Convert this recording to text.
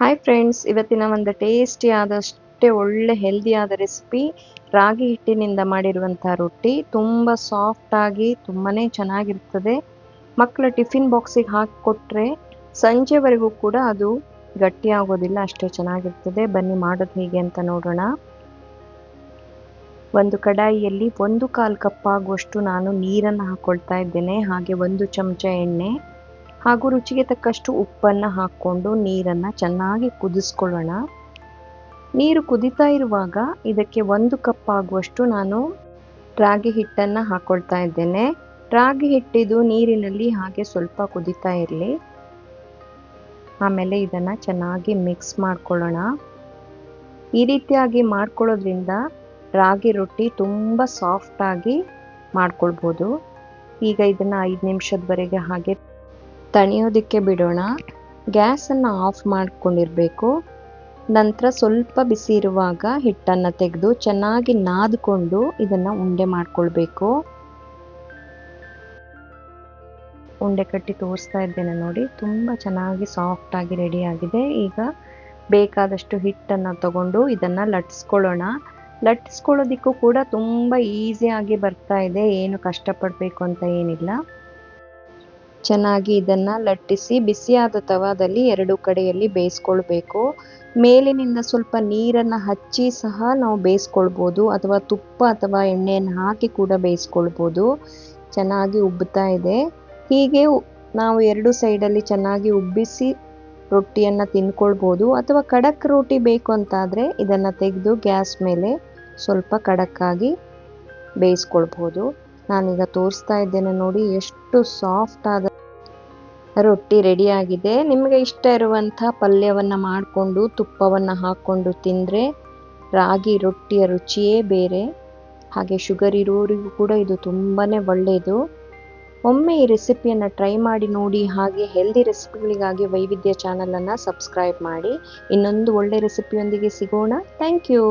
Hi friends ಇವತ್ತಿನ ಒಂದು tasty ಆದಷ್ಟೇ ಒಳ್ಳೆ ಹೆಲ್ದಿ ಆದ ರೆಸಿಪಿ ರಾಗಿ ಹಿಟ್ಟಿನಿಂದ ಮಾಡಿರುವಂಥ ರೊಟ್ಟಿ. ತುಂಬ ಸಾಫ್ಟಾಗಿ ತುಂಬಾ ಚೆನ್ನಾಗಿರ್ತದೆ. ಮಕ್ಕಳ ಟಿಫಿನ್ ಬಾಕ್ಸಿಗೆ ಹಾಕಿಕೊಟ್ರೆ ಸಂಜೆವರೆಗೂ ಕೂಡ ಅದು ಗಟ್ಟಿಯಾಗೋದಿಲ್ಲ, ಅಷ್ಟೇ ಚೆನ್ನಾಗಿರ್ತದೆ. ಬನ್ನಿ ಮಾಡೋದು ಹೇಗೆ ಅಂತ ನೋಡೋಣ. ಒಂದು ಕಡಾಯಿಯಲ್ಲಿ ಒಂದು ಕಾಲು ಕಪ್ ಆಗುವಷ್ಟು ನಾನು ನೀರನ್ನು ಹಾಕ್ಕೊಳ್ತಾ ಇದ್ದೇನೆ. ಹಾಗೆ ಒಂದು ಚಮಚ ಎಣ್ಣೆ. ಹಾಗೂ ರುಚಿಗೆ ತಕ್ಕಷ್ಟು ಉಪ್ಪನ್ನು ಹಾಕ್ಕೊಂಡು ನೀರನ್ನು ಚೆನ್ನಾಗಿ ಕುದಿಸ್ಕೊಳ್ಳೋಣ. ನೀರು ಕುದಿತಾ ಇರುವಾಗ ಇದಕ್ಕೆ ಒಂದು ಕಪ್ ಆಗುವಷ್ಟು ನಾನು ರಾಗಿ ಹಿಟ್ಟನ್ನು ಹಾಕ್ಕೊಳ್ತಾ ಇದ್ದೇನೆ. ರಾಗಿ ಹಿಟ್ಟಿದು ನೀರಿನಲ್ಲಿ ಹಾಗೆ ಸ್ವಲ್ಪ ಕುದಿತಾ ಇರಲಿ. ಆಮೇಲೆ ಇದನ್ನು ಚೆನ್ನಾಗಿ ಮಿಕ್ಸ್ ಮಾಡ್ಕೊಳ್ಳೋಣ. ಈ ರೀತಿಯಾಗಿ ಮಾಡ್ಕೊಳ್ಳೋದ್ರಿಂದ ರಾಗಿ ರೊಟ್ಟಿ ತುಂಬ ಸಾಫ್ಟಾಗಿ ಮಾಡ್ಕೊಳ್ಬೋದು. ಈಗ ಇದನ್ನು ಐದು ನಿಮಿಷದವರೆಗೆ ಹಾಗೆ ತಣಿಯೋದಕ್ಕೆ ಬಿಡೋಣ. ಗ್ಯಾಸನ್ನು ಆಫ್ ಮಾಡಿಕೊಂಡಿರಬೇಕು. ನಂತರ ಸ್ವಲ್ಪ ಬಿಸಿ ಇರುವಾಗ ಹಿಟ್ಟನ್ನು ತೆಗೆದು ಚೆನ್ನಾಗಿ ನಾದ್ಕೊಂಡು ಇದನ್ನು ಉಂಡೆ ಮಾಡಿಕೊಳ್ಬೇಕು. ಉಂಡೆ ಕಟ್ಟಿ ತೋರಿಸ್ತಾ ಇದ್ದೇನೆ ನೋಡಿ. ತುಂಬ ಚೆನ್ನಾಗಿ ಸಾಫ್ಟಾಗಿ ರೆಡಿಯಾಗಿದೆ ಈಗ ಬೇಕಾದಷ್ಟು ಹಿಟ್ಟನ್ನು ತಗೊಂಡು ಇದನ್ನು ಲಟ್ಸ್ಕೊಳ್ಳೋಣ. ಲಟ್ಟಿಸ್ಕೊಳ್ಳೋದಿಕ್ಕೂ ಕೂಡ ತುಂಬ ಈಸಿಯಾಗಿ ಬರ್ತಾ ಇದೆ. ಏನು ಕಷ್ಟಪಡಬೇಕು ಅಂತ ಏನಿಲ್ಲ. ಚೆನ್ನಾಗಿ ಇದನ್ನು ಲಟ್ಟಿಸಿ ಬಿಸಿಯಾದ ತವಾದಲ್ಲಿ ಎರಡು ಕಡೆಯಲ್ಲಿ ಬೇಯಿಸ್ಕೊಳ್ಬೇಕು. ಮೇಲಿನಿಂದ ಸ್ವಲ್ಪ ನೀರನ್ನು ಹಚ್ಚಿ ಸಹ ನಾವು ಬೇಯಿಸ್ಕೊಳ್ಬೋದು ಅಥವಾ ತುಪ್ಪ ಅಥವಾ ಎಣ್ಣೆಯನ್ನು ಹಾಕಿ ಕೂಡ ಬೇಯಿಸ್ಕೊಳ್ಬೋದು. ಚೆನ್ನಾಗಿ ಉಬ್ಬುತ್ತಾ ಇದೆ. ಹೀಗೆ ನಾವು ಎರಡು ಸೈಡಲ್ಲಿ ಚೆನ್ನಾಗಿ ಉಬ್ಬಿಸಿ ರೊಟ್ಟಿಯನ್ನು ತಿನ್ಕೊಳ್ಬೋದು ಅಥವಾ ಖಡಕ್ ರೊಟ್ಟಿ ಬೇಕು ಅಂತಾದರೆ ಇದನ್ನು ತೆಗೆದು ಗ್ಯಾಸ್ ಮೇಲೆ ಸ್ವಲ್ಪ ಖಡಕ್ಕಾಗಿ ಬೇಯಿಸ್ಕೊಳ್ಬೋದು. ನಾನೀಗ ತೋರಿಸ್ತಾ ಇದ್ದೇನೆ ನೋಡಿ, ಎಷ್ಟು ಸಾಫ್ಟ್ ಆದ ರೊಟ್ಟಿ ರೆಡಿಯಾಗಿದೆ ನಿಮಗೆ ಇಷ್ಟ ಇರುವಂಥ ಪಲ್ಯವನ್ನು ಮಾಡಿಕೊಂಡು, ತುಪ್ಪವನ್ನು ಹಾಕ್ಕೊಂಡು ತಿಂದರೆ ರಾಗಿ ರೊಟ್ಟಿಯ ರುಚಿಯೇ ಬೇರೆ. ಹಾಗೆ ಶುಗರ್ ಇರೋರಿಗೂ ಕೂಡ ಇದು ತುಂಬಾ ಒಳ್ಳೆಯದು ಒಮ್ಮೆ ಈ ರೆಸಿಪಿಯನ್ನು ಟ್ರೈ ಮಾಡಿ ನೋಡಿ, ಹಾಗೆ ಹೆಲ್ದಿ ರೆಸಿಪಿಗಳಿಗಾಗಿ ವೈವಿಧ್ಯ ಚಾನಲನ್ನು ಸಬ್ಸ್ಕ್ರೈಬ್ ಮಾಡಿ. ಇನ್ನೊಂದು ಒಳ್ಳೆ ರೆಸಿಪಿಯೊಂದಿಗೆ ಸಿಗೋಣ. Thank you